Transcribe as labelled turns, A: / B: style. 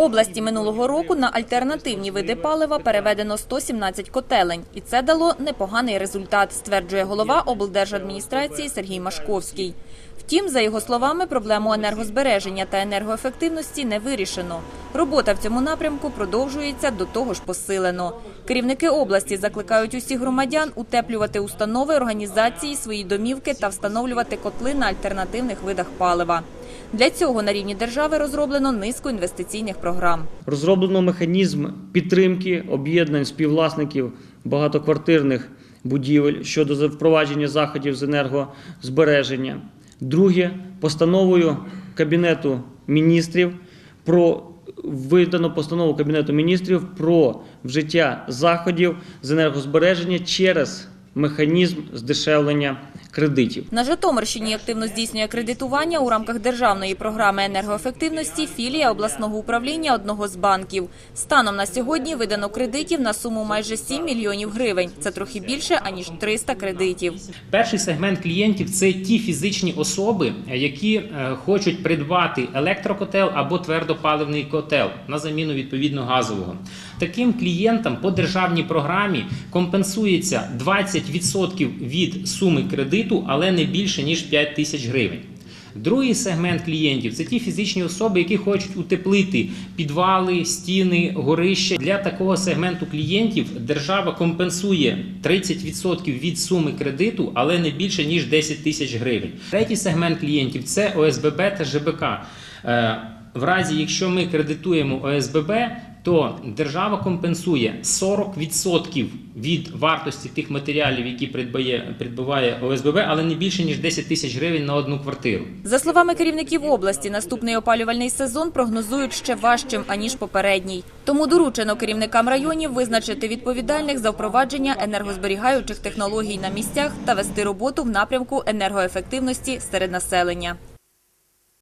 A: області минулого року на альтернативні види палива переведено 117 котелень, і це дало непоганий результат, стверджує голова облдержадміністрації Сергій Машковський. Втім, за його словами, проблему енергозбереження та енергоефективності не вирішено. Робота в цьому напрямку продовжується до того ж посилено. Керівники області закликають усіх громадян утеплювати установи організації, свої домівки та встановлювати котли на альтернативних видах палива. Для цього на рівні держави розроблено низку інвестиційних програм.
B: Розроблено механізм підтримки об'єднань співвласників багатоквартирних будівель щодо впровадження заходів з енергозбереження. Друге, постановою Кабінету міністрів про видано постанову Кабінету міністрів про вжиття заходів з енергозбереження через механізм здешевлення кредитів.
A: На Житомирщині активно здійснює кредитування у рамках державної програми енергоефективності філія обласного управління одного з банків. Станом на сьогодні видано кредитів на суму майже 7 мільйонів гривень. Це трохи більше аніж 300 кредитів.
C: Перший сегмент клієнтів це ті фізичні особи, які е, хочуть придбати електрокотел або твердопаливний котел на заміну відповідно газового. Таким клієнтам по державній програмі компенсується 20% від суми кредиту, але не більше ніж 5 тисяч гривень. Другий сегмент клієнтів це ті фізичні особи, які хочуть утеплити підвали, стіни, горища. Для такого сегменту клієнтів держава компенсує 30% від суми кредиту, але не більше ніж 10 тисяч гривень. Третій сегмент клієнтів це ОСББ та ЖБК. Е, В разі, якщо ми кредитуємо ОСББ, то держава компенсує 40% від вартості тих матеріалів, які придбає, придбаває ОСББ, але не більше ніж 10 тисяч гривень на одну квартиру.
A: За словами керівників області, наступний опалювальний сезон прогнозують ще важчим аніж попередній. Тому доручено керівникам районів визначити відповідальних за впровадження енергозберігаючих технологій на місцях та вести роботу в напрямку енергоефективності серед населення.